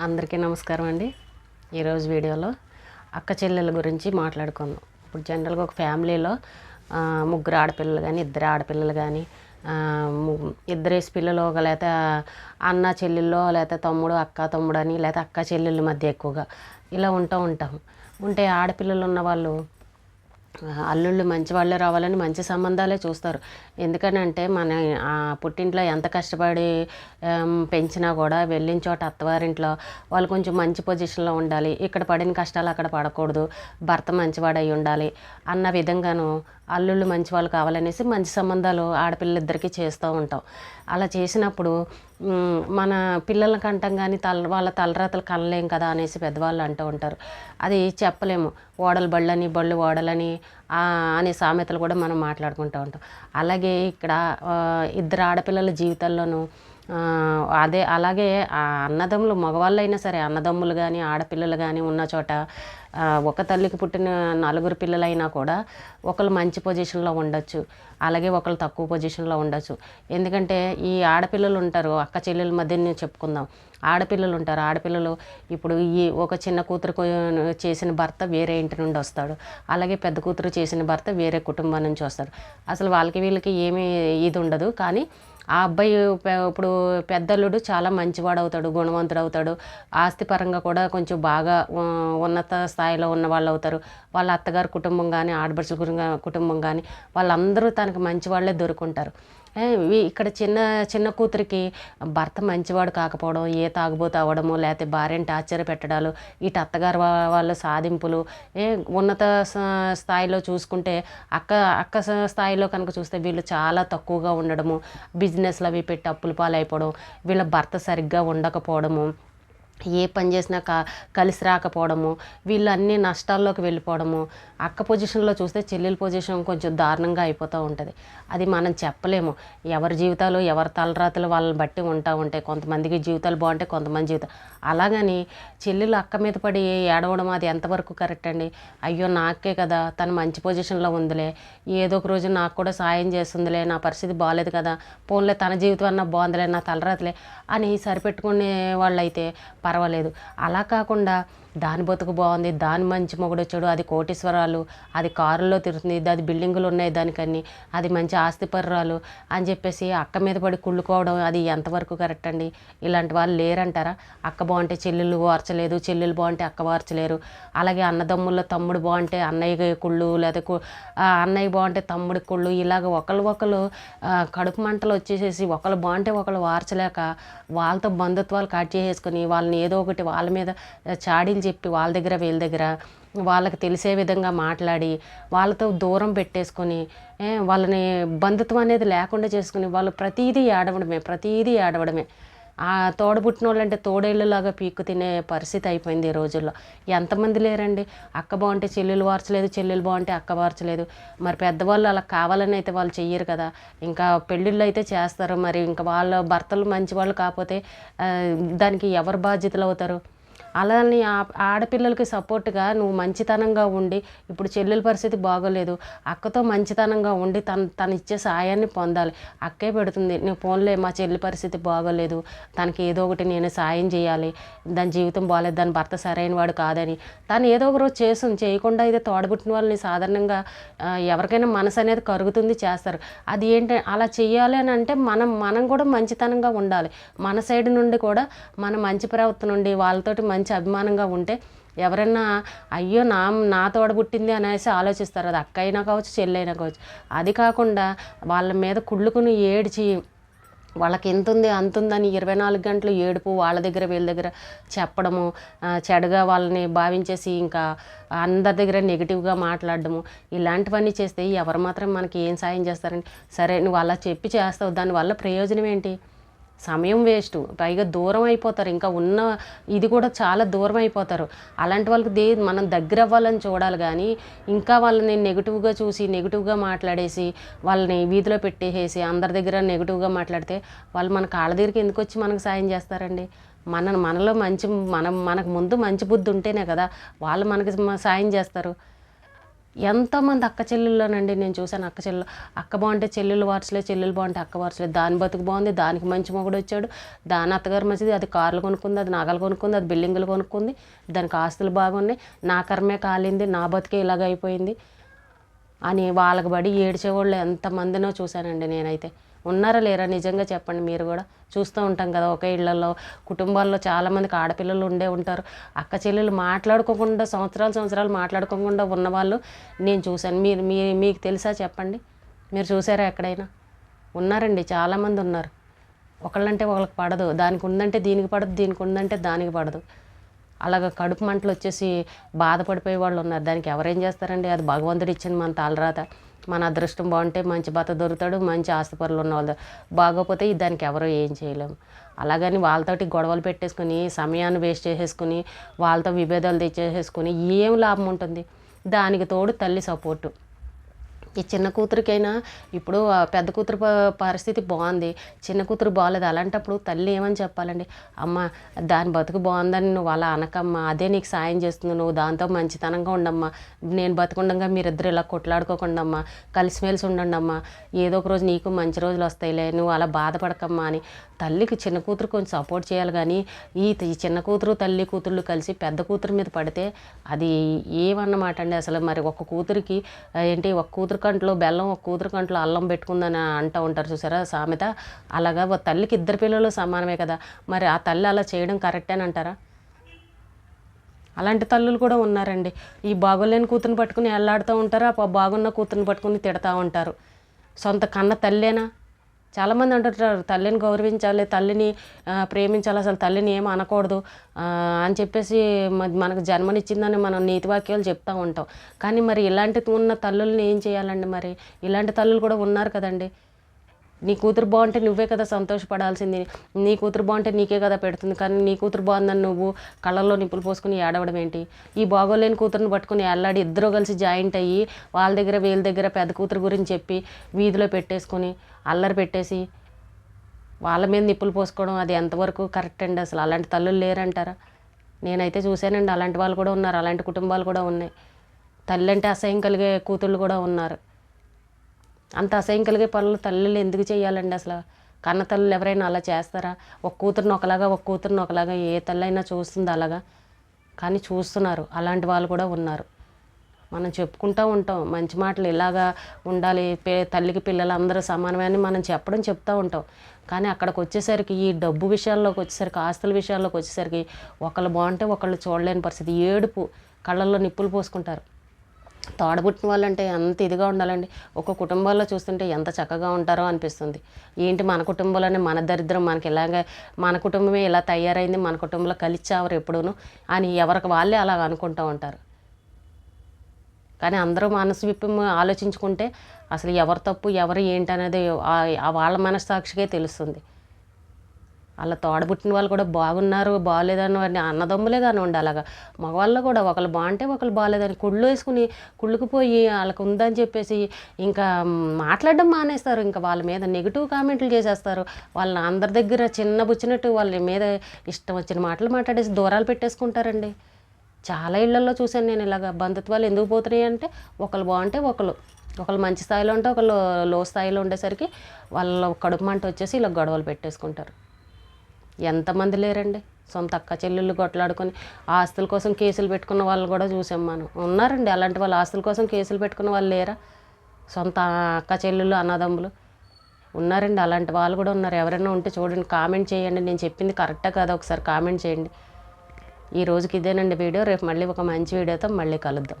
అందరికీ నమస్కారం అండి. ఈరోజు వీడియోలో అక్క చెల్లెల గురించి మాట్లాడుకుందాం. ఇప్పుడు జనరల్గా ఒక ఫ్యామిలీలో ముగ్గురు ఆడపిల్లలు కానీ ఇద్దరు ఆడపిల్లలు కానీ ఇద్దరేసి పిల్లలు ఒక లేకపోతే అన్న చెల్లెల్లో లేకపోతే తమ్ముడు అక్క తమ్ముడు అని లేకపోతే అక్క చెల్లెళ్ళ మధ్య ఎక్కువగా ఇలా ఉంటూ ఉంటాం. ఉంటే ఆడపిల్లలు ఉన్న వాళ్ళు అల్లుళ్ళు మంచి వాళ్ళే రావాలని మంచి సంబంధాలే చూస్తారు. ఎందుకనంటే మన పుట్టింట్లో ఎంత కష్టపడి పెంచినా కూడా వెళ్ళిన చోట అత్తవారింట్లో వాళ్ళు కొంచెం మంచి పొజిషన్లో ఉండాలి. ఇక్కడ పడిన కష్టాలు అక్కడ పడకూడదు. భర్త మంచివాడు అయి ఉండాలి అన్న విధంగాను అల్లుళ్ళు మంచి వాళ్ళు కావాలనేసి మంచి సంబంధాలు ఆడపిల్లలిద్దరికీ చేస్తూ ఉంటాం. అలా చేసినప్పుడు మన పిల్లల కంటం కానీ తల వాళ్ళ తలరాతలు కనలేం కదా అనేసి పెద్దవాళ్ళు అంటూ ఉంటారు. అది చెప్పలేము. ఓడలు బళ్ళని బళ్ళు ఓడలని అనే సామెతలు కూడా మనం మాట్లాడుకుంటూ ఉంటాం. అలాగే ఇక్కడ ఇద్దరు ఆడపిల్లల జీవితాల్లోనూ అదే అలాగే ఆ అన్నదమ్ములు మగవాళ్ళైనా సరే అన్నదమ్ములు కానీ ఆడపిల్లలు కానీ ఉన్న చోట ఒక తల్లికి పుట్టిన నలుగురు పిల్లలైనా కూడా ఒకళ్ళు మంచి పొజిషన్లో ఉండొచ్చు. అలాగే ఒకళ్ళు తక్కువ పొజిషన్లో ఉండొచ్చు. ఎందుకంటే ఈ ఆడపిల్లలు ఉంటారు అక్క చెల్లెల మధ్య నేను చెప్పుకుందాం. ఆడపిల్లలు ఉంటారు ఆడపిల్లలు ఇప్పుడు ఈ ఒక చిన్న కూతురు చేసిన భర్త వేరే ఇంటి నుండి వస్తాడు. అలాగే పెద్ద కూతురు చేసిన భర్త వేరే కుటుంబం నుంచి వస్తాడు. అసలు వాళ్ళకి వీళ్ళకి ఏమీ ఇది ఉండదు. కానీ ఆ అబ్బాయి ఇప్పుడు పెద్దల్లుడు చాలా మంచివాడు అవుతాడు గుణవంతుడు అవుతాడు ఆస్తిపరంగా కూడా కొంచెం బాగా ఉన్నత స్థాయిలో ఉన్న వాళ్ళు అవుతారు వాళ్ళ అత్తగారు కుటుంబం కానీ ఆడబడుచుల కుటుంబం- కుటుంబం కానీ వాళ్ళందరూ తనకు మంచి వాళ్ళే దొరుకుంటారు. ఇక్కడ చిన్న చిన్న కూతురికి భర్త మంచివాడు కాకపోవడం ఏ తాగుబోతు అవ్వడము లేకపోతే భార్యని టార్చర్ పెట్టడాలు ఇటు అత్తగారు వాళ్ళ సాధింపులు ఏ ఉన్నత స్థాయిలో చూసుకుంటే అక్క అక్క స్థాయిలో కనుక చూస్తే వీళ్ళు చాలా తక్కువగా ఉండడము బిజినెస్లు అవి పెట్టి అప్పులు పాలైపోవడం వీళ్ళ భర్త సరిగ్గా ఉండకపోవడము ఏ పని చేసినా క కలిసి రాకపోవడము వీళ్ళు అన్ని నష్టాల్లోకి వెళ్ళిపోవడము అక్క పొజిషన్లో చూస్తే చెల్లెల పొజిషన్ కొంచెం దారుణంగా అయిపోతూ ఉంటుంది. అది మనం చెప్పలేము. ఎవరి జీవితాలు ఎవరి తలరాతలు వాళ్ళని బట్టి ఉంటా ఉంటాయి కొంతమందికి జీవితాలు బాగుంటాయి కొంతమంది జీవితాలు అలాగని చెల్లెలు అక్క మీద పడి ఏడవడం అది ఎంతవరకు కరెక్ట్ అండి? అయ్యో నాకే కదా తను మంచి పొజిషన్లో ఉందిలే ఏదో ఒక రోజు నాకు కూడా సాయం చేస్తుందిలే నా పరిస్థితి బాగాలేదు కదా పోన్లే తన జీవితం అన్నా బాగుందిలే నా తలరాతలే అని సరిపెట్టుకునే వాళ్ళైతే పర్వాలేదు. అలా కాకుండా దాని బతుకు బాగుంది దాని మంచి మొగుడు వచ్చాడు అది కోటీశ్వరాలు అది కారుల్లో తిరుగుతుంది అది బిల్డింగులు ఉన్నాయి దానికన్ని అది మంచి ఆస్తిపర్రాలు అని చెప్పేసి అక్క మీద పడి కుళ్ళుకోవడం అది ఎంతవరకు కరెక్ట్ అండి? ఇలాంటి వాళ్ళు లేరంటారా? అక్క బాగుంటే చెల్లెళ్ళు వార్చలేదు చెల్లెలు బాగుంటే అక్క వార్చలేరు. అలాగే అన్నదమ్ముల్లో తమ్ముడు బాగుంటే అన్నయ్య కుళ్ళు లేదా కు- అన్నయ్య బాగుంటే తమ్ముడి కుళ్ళు ఇలాగ ఒకళ్ళు ఒకళ్ళు కడుపు మంటలు వచ్చేసేసి ఒకళ్ళు బాగుంటే ఒకళ్ళు వార్చలేక వాళ్ళతో బంధుత్వాలు కట్ చేసేసుకొని వాళ్ళని ఏదో ఒకటి వాళ్ళ మీద చెప్పి వాళ్ళ దగ్గర వీళ్ళ దగ్గర వాళ్ళకి తెలిసే విధంగా మాట్లాడి వాళ్ళతో దూరం పెట్టేసుకొని వాళ్ళని బంధుత్వం అనేది లేకుండా చేసుకుని వాళ్ళు ప్రతీదీ ఏడవడమే ప్రతీదీ ఏడవడమే. ఆ తోడబుట్టిన వాళ్ళంటే తోడేళ్ళలాగా పీక్కు తినే పరిస్థితి అయిపోయింది ఈ రోజుల్లో. ఎంతమంది లేరండి? అక్క బాగుంటే చెల్లెలు వార్చలేదు చెల్లెలు బాగుంటే అక్క వార్చలేదు. మరి పెద్దవాళ్ళు అలా కావాలని అయితే వాళ్ళు చెయ్యరు కదా. ఇంకా పెళ్ళిళ్ళు అయితే చేస్తారు. మరి ఇంకా వాళ్ళ భర్తలు మంచి వాళ్ళు కాకపోతే దానికి ఎవరు బాధ్యతలు అవుతారు? అలానే ఆడపిల్లలకి సపోర్ట్గా నువ్వు మంచితనంగా ఉండి ఇప్పుడు చెల్లెల పరిస్థితి బాగోలేదు అక్కతో మంచితనంగా ఉండి తను తను ఇచ్చే సాయాన్ని పొందాలి. అక్కే పెడుతుంది నువ్వు ఫోన్లే మా చెల్లి పరిస్థితి బాగోలేదు తనకి ఏదో ఒకటి నేను సాయం చేయాలి దాని జీవితం బాగాలేదు దాని భర్త సరైన వాడు కాదని. తను ఏదో ఒక రోజు చేస్తుంది చేయకుండా అయితే తోడబుట్టిన వాళ్ళని సాధారణంగా ఎవరికైనా మనసు అనేది కరుగుతుంది చేస్తారు. అది ఏంటి అలా చేయాలి అని అంటే మనం మనం కూడా మంచితనంగా ఉండాలి. మన సైడ్ నుండి కూడా మన మంచి ప్రవర్తన నుండి వాళ్ళతోటి మంచి అభిమానంగా ఉంటే ఎవరైనా అయ్యో నా నా తోడ పుట్టింది అనేసి ఆలోచిస్తారు. అది అక్క అయినా కావచ్చు చెల్లి అయినా కావచ్చు. అది కాకుండా వాళ్ళ మీద కుళ్ళుకుని ఏడ్చి వాళ్ళకి ఎంత ఉంది అంత ఉందని ఇరవై నాలుగు గంటలు ఏడుపు వాళ్ళ దగ్గర వీళ్ళ దగ్గర చెప్పడము చెడగా చెడుగా వాళ్ళని భావించేసి ఇంకా అందరి దగ్గర నెగిటివ్గా మాట్లాడడము ఇలాంటివన్నీ చేస్తే ఎవరు మాత్రం మనకి ఏం సాయం చేస్తారని సరే నువ్వు అలా చెప్పి చేస్తావు దానివల్ల ప్రయోజనం ఏంటి? సమయం వేస్ట్. పైగా దూరం అయిపోతారు. ఇంకా ఉన్న ఇది కూడా చాలా దూరం అయిపోతారు. అలాంటి వాళ్ళకి దే మనం దగ్గర అవ్వాలని చూడాలి కానీ ఇంకా వాళ్ళని నెగిటివ్గా చూసి నెగిటివ్గా మాట్లాడేసి వాళ్ళని వీధిలో పెట్టేసేసి అందరి దగ్గర నెగిటివ్గా మాట్లాడితే వాళ్ళు మన కాళ్ళ దగ్గరికి ఎందుకు వచ్చి మనకు సాయం చేస్తారండి? మన మనలో మంచి మనం మనకు ముందు మంచి బుద్ధి ఉంటేనే కదా వాళ్ళు మనకి సాయం చేస్తారు. ఎంతోమంది అక్క చెల్లెల్లోనండి నేను చూశాను అక్క చెల్లెలు అక్క బాగుంటే చెల్లెలు వారసులే చెల్లెలు బాగుంటే అక్క వారసులే. దాని బతుకు బాగుంది దానికి మంచి మొగుడు వచ్చాడు. దాని అత్తగారు మంచిది అది కార్లు కొనుక్కుంది అది నగలు కొనుక్కుంది అది బిల్డింగులు కొనుక్కుంది. దానికి ఆస్తులు బాగున్నాయి. నా కర్మే కాలింది నా బతికే ఇలాగ అయిపోయింది అని వాళ్ళకి బడి ఏడ్చేవాళ్ళు ఎంతమందినో చూశానండి నేనైతే. ఉన్నారా లేరా నిజంగా చెప్పండి మీరు కూడా. చూస్తూ ఉంటాం కదా ఒకే ఇళ్ళలో కుటుంబాల్లో చాలామందికి ఆడపిల్లలు ఉండే ఉంటారు. అక్క చెల్లెలు మాట్లాడుకోకుండా సంవత్సరాలు సంవత్సరాలు మాట్లాడుకోకుండా ఉన్నవాళ్ళు నేను చూశాను. మీరు మీ మీకు తెలుసా చెప్పండి? మీరు చూసారా ఎక్కడైనా? ఉన్నారండి చాలామంది ఉన్నారు. ఒకళ్ళంటే ఒకళ్ళకి పడదు. దానికి ఉందంటే దీనికి పడదు దీనికి ఉందంటే దానికి పడదు. అలాగ కడుపు మంటలు వచ్చేసి బాధపడిపోయే వాళ్ళు ఉన్నారు. దానికి ఎవరేం చేస్తారండి? అది భగవంతుడు ఇచ్చింది మన తలరాత మన అదృష్టం బాగుంటే మంచి భర్త దొరుకుతాడు మంచి ఆస్తిపరులు ఉన్న వాళ్ళు. బాగోపోతే దానికి ఎవరో ఏం చేయలేము. అలాగని వాళ్ళతోటి గొడవలు పెట్టేసుకుని సమయాన్ని వేస్ట్ చేసేసుకుని వాళ్ళతో విభేదాలు తెచ్చేసేసుకుని ఏం లాభం ఉంటుంది? దానికి తోడు తల్లి సపోర్టు ఈ చిన్న కూతురికైనా ఇప్పుడు పెద్ద కూతురు పరిస్థితి బాగుంది. చిన్న కూతురు బాగాలేదు అలాంటప్పుడు తల్లి ఏమని చెప్పాలండి? అమ్మ దాని బతుకు బాగుందని నువ్వు అలా అనకమ్మా. అదే నీకు సాయం చేస్తుంది. నువ్వు దాంతో మంచితనంగా ఉండమ్మా. నేను బతుకుండగా మీరిద్దరు ఇలా కొట్లాడుకోకుండమ్మా. కలిసిమెలిసి ఉండండమ్మా. ఏదో ఒక రోజు నీకు మంచి రోజులు వస్తాయిలే. నువ్వు అలా బాధపడకమ్మా అని తల్లికి చిన్న కూతురు కొంచెం సపోర్ట్ చేయాలి కానీ ఈ చిన్న కూతురు తల్లి కూతుళ్ళు కలిసి పెద్ద కూతురు మీద పడితే అది ఏమన్నమాట అండి? అసలు మరి ఒక కూతురికి ఏంటి ఒక కూతురు కంట్లో బెల్లం ఒక కూతురు కంట్లో అల్లం పెట్టుకుందని అంటూ ఉంటారు చూసారా సామెత? అలాగా ఒక తల్లికి ఇద్దరు పిల్లలు సమానమే కదా. మరి ఆ తల్లి అలా చేయడం కరెక్ట్ అని అంటారా? అలాంటి తల్లులు కూడా ఉన్నారండి. ఈ బాగోలేని కూతురుని పట్టుకుని ఎల్లాడుతూ ఉంటారు ఆ బాగున్న కూతురుని పట్టుకుని తిడతా ఉంటారు. సొంత కన్న తల్లేనా? చాలామంది అంటుంటారు తల్లిని గౌరవించాలి తల్లిని ప్రేమించాలి అసలు తల్లిని ఏం అనకూడదు. అని చెప్పేసి మనకు జన్మనిచ్చిందని మనం నీతి వాక్యాలు చెప్తూ ఉంటాం. కానీ మరి ఇలాంటి ఉన్న తల్లుల్ని ఏం చేయాలండి మరి? ఇలాంటి తల్లులు కూడా ఉన్నారు కదండి. నీ కూతురు బాగుంటే నువ్వే కదా సంతోషపడాల్సింది. నీ కూతురు బాగుంటే నీకే కదా పెడుతుంది. కానీ నీ కూతురు బాగుందని నువ్వు కళ్ళల్లో నిప్పులు పోసుకుని ఏడవడం ఏంటి? ఈ బాగోలేని కూతురుని పట్టుకుని ఎల్లాడి ఇద్దరు కలిసి జాయింట్ అయ్యి వాళ్ళ దగ్గర వీళ్ళ దగ్గర పెద్ద కూతురు గురించి చెప్పి వీధిలో పెట్టేసుకుని అల్లరి పెట్టేసి వాళ్ళ మీద నిప్పులు పోసుకోవడం అది ఎంతవరకు కరెక్ట్ అండి అసలు? అలాంటి తల్లులు లేరంటారా? నేనైతే చూశానండి అలాంటి వాళ్ళు కూడా ఉన్నారు అలాంటి కుటుంబాలు కూడా ఉన్నాయి. తల్లి అంటే అసహ్యం కలిగే కూతుళ్ళు కూడా ఉన్నారు. అంత అసహ్యం కలిగే పనులు తల్లులు ఎందుకు చేయాలండి అసలు? కన్న తల్లులు ఎవరైనా అలా చేస్తారా? ఒక కూతురుని ఒకలాగా ఒక కూతురుని ఒకలాగా ఏ తల్లి అయినా చూస్తుంది అలాగా? కానీ చూస్తున్నారు. అలాంటి వాళ్ళు కూడా ఉన్నారు. మనం చెప్పుకుంటూ ఉంటాం. మంచి మాటలు ఇలాగా ఉండాలి. పే తల్లికి పిల్లలు అందరూ సమానమే అని మనం చెప్పడం చెప్తూ ఉంటాం. కానీ అక్కడికి వచ్చేసరికి ఈ డబ్బు విషయాల్లోకి వచ్చేసరికి ఆస్తుల విషయాల్లోకి వచ్చేసరికి ఒకళ్ళు బాగుంటే ఒకళ్ళు చూడలేని పరిస్థితి. ఏడుపు కళ్ళల్లో నిప్పులు పోసుకుంటారు. తోడబుట్టిన వాళ్ళంటే ఎంత ఇదిగా ఉండాలండి. ఒక కుటుంబాల్లో చూస్తుంటే ఎంత చక్కగా ఉంటారో అనిపిస్తుంది. ఏంటి మన కుటుంబంలోనే మన దరిద్రం మనకి ఇలాగే మన కుటుంబమే ఇలా తయారైంది మన కుటుంబంలో కలిచావరు ఎప్పుడూను అని ఎవరికి వాళ్ళే అలా అనుకుంటూ ఉంటారు. కానీ అందరూ మనసు విప్పి ఆలోచించుకుంటే అసలు ఎవరు తప్పు ఎవరు ఏంటి అనేది వాళ్ళ మనస్సాక్షికే తెలుస్తుంది. అలా తోడబుట్టిన వాళ్ళు కూడా బాగున్నారు బాగాలేదని వాడిని అన్నదమ్ములే కానివ్వండి అలాగా. మగవాళ్ళు కూడా ఒకళ్ళు బాగుంటే ఒకళ్ళు బాగాలేదని కుళ్ళు వేసుకుని కుళ్ళుకుపోయి వాళ్ళకు ఉందని చెప్పేసి ఇంకా మాట్లాడడం మానేస్తారు. ఇంకా వాళ్ళ మీద నెగిటివ్ కామెంట్లు చేసేస్తారు. వాళ్ళని అందరి దగ్గర చిన్న బుచ్చినట్టు వాళ్ళ మీద ఇష్టం వచ్చిన మాటలు మాట్లాడేసి దూరాలు పెట్టేసుకుంటారండి. చాలా ఇళ్ళలో చూశాను నేను ఇలాగ. బంధుత్వాలు ఎందుకు పోతున్నాయి అంటే ఒకళ్ళు బాగుంటే ఒకళ్ళు ఒకళ్ళు మంచి స్థాయిలో ఉంటే ఒకళ్ళు లో స్థాయిలో ఉండేసరికి వాళ్ళ కడుపు మంట వచ్చేసి ఇలా గొడవలు పెట్టేసుకుంటారు. ఎంతమంది లేరండి? సొంత అక్క చెల్లెళ్ళు కొట్లాడుకొని ఆస్తుల కోసం కేసులు పెట్టుకున్న వాళ్ళు కూడా చూసాం మనం. ఉన్నారండి అలాంటి వాళ్ళు ఆస్తుల కోసం కేసులు పెట్టుకున్న వాళ్ళు లేరా? సొంత అక్క చెల్లెళ్ళు అన్నదమ్ములు ఉన్నారండి అలాంటి వాళ్ళు కూడా ఉన్నారు. ఎవరైనా ఉంటే చూడండి కామెంట్ చేయండి. నేను చెప్పింది కరెక్టా కదా ఒకసారి కామెంట్ చేయండి. ఈ రోజుకి ఇదేనండి వీడియో. రేపు మళ్ళీ ఒక మంచి వీడియోతో మళ్ళీ కలుద్దాం.